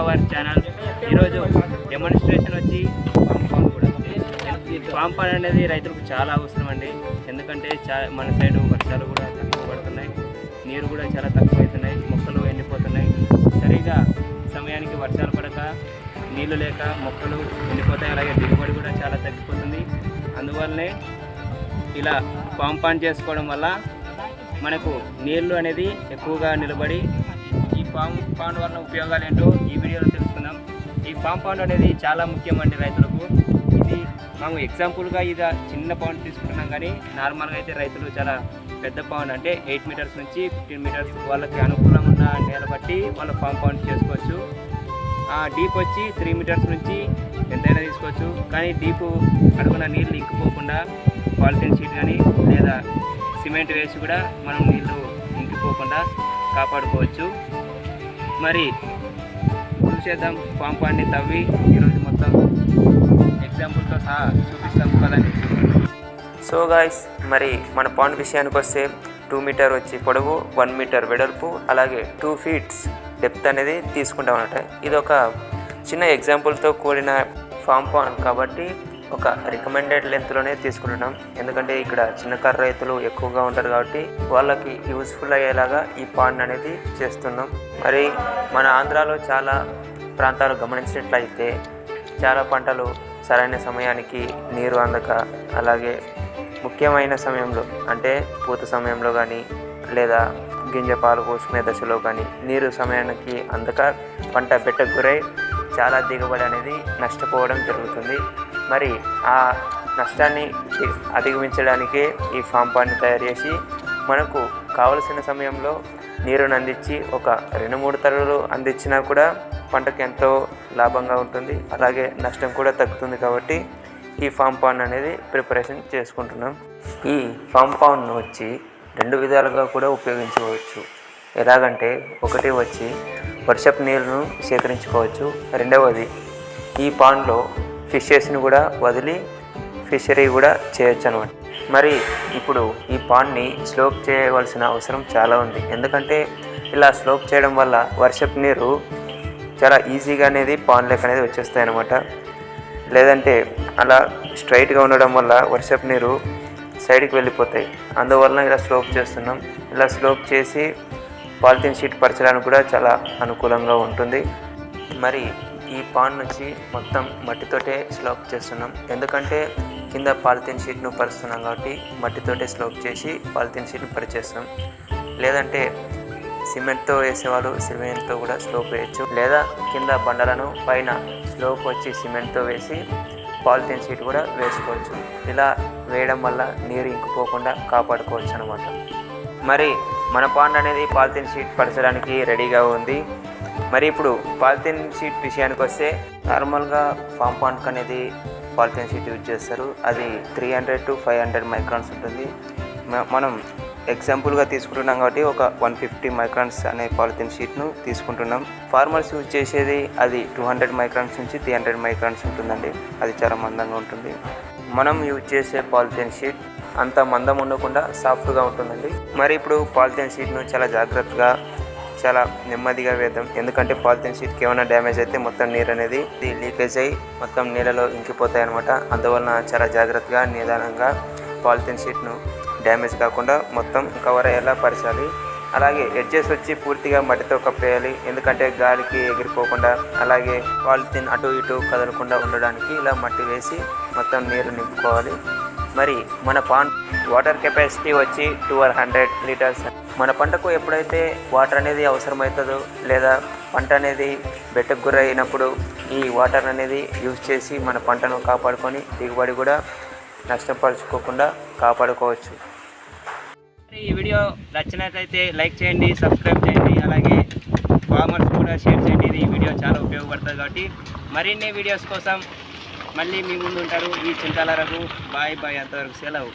Our channel ఈరోజు demonstration వచ్చి పాంపాన్ కూడా ఈ అనేది రైతులకు చాలా అవసరం అండి. ఎందుకంటే చా మన సైడ్ వర్షాలు కూడా తక్కువ పడుతున్నాయి. నీరు కూడా చాలా తక్కువ అవుతున్నాయి. మొక్కలు ఎండిపోతున్నాయి. సరిగా సమయానికి వర్షాలు పడక నీళ్ళు లేక మొక్కలు ఎండిపోతాయి. అలాగే దిగుబడి కూడా చాలా తగ్గిపోతుంది. అందువల్లనే ఇలా పాంపాన్ చేసుకోవడం వల్ల మనకు నీళ్ళు అనేది ఎక్కువగా నిలబడి పామ్ పాండ్ వల్ల ఉపయోగాలు ఏంటో ఈ వీడియోలో తెలుసుకుందాం. ఈ పామ్ పాండ్ అనేది చాలా ముఖ్యమండి రైతులకు. ఇది మనం ఎగ్జాంపుల్గా ఇది చిన్న పాండ్ తీసుకుంటున్నాం కానీ నార్మల్గా అయితే రైతులు చాలా పెద్ద పాండ్ అంటే ఎయిట్ మీటర్స్ నుంచి ఫిఫ్టీన్ మీటర్స్ వాళ్ళకి అనుకూలంగా ఉన్న నేల బట్టి వాళ్ళ పామ్ పాండ్ చేసుకోవచ్చు. ఆ డీప్ వచ్చి త్రీ మీటర్స్ నుంచి ఎంతైనా తీసుకోవచ్చు. కానీ డీప్ అడుగున నీళ్ళు ఇంకిపోకుండా పాలిథిన్ షీట్ కానీ లేదా సిమెంట్ వేసి కూడా మనం నీళ్ళు ఇంకిపోకుండా కాపాడుకోవచ్చు. మరి చూసేద్దాం పాంపాన్ని తవ్వి ఈరోజు మొత్తం ఎగ్జాంపుల్తో సహా చూపిస్తాం కదండి సో గాయస్ మరి మన పాండ్ విషయానికి వస్తే టూ మీటర్ వచ్చి పొడవు వన్ మీటర్ వెడల్పు అలాగే టూ ఫీట్స్ డెప్త్ అనేది తీసుకుంటాం అన్నమాట. ఇది ఒక చిన్న ఎగ్జాంపుల్తో కూడిన ఫామ్ పాండ్ కాబట్టి ఒక రికమెండెడ్ లెంత్లోనే తీసుకుంటున్నాం. ఎందుకంటే ఇక్కడ చిన్నకారు రైతులు ఎక్కువగా ఉంటారు కాబట్టి వాళ్ళకి యూస్ఫుల్ అయ్యేలాగా ఈ పాండ్ అనేది చేస్తున్నాం. మరి మన ఆంధ్రాలో చాలా ప్రాంతాలు గమనించినట్లయితే చాలా పంటలు సరైన సమయానికి నీరు అందక అలాగే ముఖ్యమైన సమయంలో అంటే పూత సమయంలో కానీ లేదా గింజ పాలు పోసుకునే దశలో కానీ నీరు సమయానికి అందక పంట బెట్టకు గురై చాలా దిగుబడి అనేది నష్టపోవడం జరుగుతుంది. మరి ఆ నష్టాన్ని అధిగమించడానికి అధిగమించడానికే ఈ ఫామ్ పాన్ని తయారు చేసి మనకు కావలసిన సమయంలో నీరుని అందించి ఒక రెండు మూడు తరలు అందించినా కూడా పంటకు ఎంతో లాభంగా ఉంటుంది. అలాగే నష్టం కూడా తగ్గుతుంది కాబట్టి ఈ ఫామ్ పాన్ అనేది ప్రిపరేషన్ చేసుకుంటున్నాం. ఈ ఫామ్ పాన్ వచ్చి రెండు విధాలుగా కూడా ఉపయోగించుకోవచ్చు. ఎలాగంటే ఒకటి వచ్చి వర్షపు నీళ్ళను సేకరించుకోవచ్చు. రెండవది ఈ పాన్లో ఫిషెస్ని కూడా వదిలి ఫిషరీ కూడా చేయొచ్చు అనమాట మరి ఇప్పుడు ఈ పాన్ని స్లోప్ చేయవలసిన అవసరం చాలా ఉంది. ఎందుకంటే ఇలా స్లోప్ చేయడం వల్ల వర్షపు నీరు చాలా ఈజీగా అనేది పాన్లోకి అనేది వచ్చేస్తాయి అనమాట లేదంటే అలా స్ట్రైట్గా ఉండడం వల్ల వర్షపు నీరు సైడ్కి వెళ్ళిపోతాయి. అందువలన ఇలా స్లోప్ చేస్తున్నాం. ఇలా స్లోప్ చేసి పాలిథిన్ షీట్ పరచడానికి కూడా చాలా అనుకూలంగా ఉంటుంది. మరి ఈ పాన్ నుంచి మొత్తం మట్టితోటే స్లోప్ చేస్తున్నాం. ఎందుకంటే కింద పాలిథిన్ షీట్ను పరుస్తున్నాం కాబట్టి మట్టితోటే స్లోప్ చేసి పాలిథిన్ షీట్ను పరిచేస్తాం లేదంటే సిమెంట్తో వేసేవాళ్ళు సిమెంట్తో కూడా స్లోప్ వేయచ్చు. లేదా కింద బండలను పైన స్లోప్ వచ్చి సిమెంట్తో వేసి పాలిథిన్ షీట్ కూడా వేసుకోవచ్చు. ఇలా వేయడం వల్ల నీరు ఇంకిపోకుండా కాపాడుకోవచ్చు అనమాట మరి మన పాండ్ అనేది పాలిథిన్ షీట్ పరచడానికి రెడీగా ఉంది. మరి ఇప్పుడు పాలిథిన్ షీట్ విషయానికి వస్తే నార్మల్గా ఫామ్ పాంక్ అనేది పాలిథిన్ షీట్ యూజ్ చేస్తారు. అది three hundred to five hundred microns ఉంటుంది. మనం ఎగ్జాంపుల్గా తీసుకుంటున్నాం కాబట్టి ఒక వన్ ఫిఫ్టీ మైక్రాన్స్ అనే పాలిథిన్ షీట్ను తీసుకుంటున్నాం. ఫార్మర్స్ యూజ్ చేసేది అది టూ హండ్రెడ్ మైక్రాన్స్ నుంచి త్రీ హండ్రెడ్ మైక్రాన్స్ ఉంటుందండి. అది చాలా మందంగా ఉంటుంది. మనం యూజ్ చేసే పాలిథిన్ షీట్ అంత మందం ఉండకుండా సాఫ్ట్గా ఉంటుందండి. మరి ఇప్పుడు పాలిథిన్ షీట్ను చాలా జాగ్రత్తగా చాలా నెమ్మదిగా వేద్దాం. ఎందుకంటే పాలిథిన్ షీట్కి ఏమైనా డ్యామేజ్ అయితే మొత్తం నీరు అనేది ఇది లీకేజ్ అయ్యి మొత్తం నీళ్ళలో ఇంకిపోతాయి అనమాట అందువలన చాలా జాగ్రత్తగా నిదానంగా పాలిథిన్ షీట్ను డ్యామేజ్ కాకుండా మొత్తం కవర్ అయ్యేలా పరచాలి. అలాగే ఎడ్జెస్ వచ్చి పూర్తిగా మట్టితో కప్పేయాలి. ఎందుకంటే గాలికి ఎగిరిపోకుండా అలాగే పాలిథిన్ అటు ఇటు కదలకుండా ఉండడానికి ఇలా మట్టి వేసి మొత్తం నీరు నింపుకోవాలి. మరి మన పాన్ వాటర్ కెపాసిటీ వచ్చి ట్వెల్వ్ హండ్రెడ్ లీటర్స్. మన పంటకు ఎప్పుడైతే వాటర్ అనేది అవసరమవుతుందో లేదా పంట అనేది బెట్టకు గురైనప్పుడు ఈ వాటర్ అనేది యూజ్ చేసి మన పంటను కాపాడుకొని దిగుబడి కూడా నష్టపరుచుకోకుండా కాపాడుకోవచ్చు. ఈ వీడియో నచ్చినట్లయితే లైక్ చేయండి సబ్స్క్రైబ్ చేయండి అలాగే ఫార్మర్స్ కూడా షేర్ చేయండి. ఈ వీడియో చాలా ఉపయోగపడుతుంది కాబట్టి మరిన్ని వీడియోస్ కోసం మళ్ళీ మీ ముందు ఉంటారు. ఈ చింతాల రఘు. Bye bye. అంతవరకు సెలవు.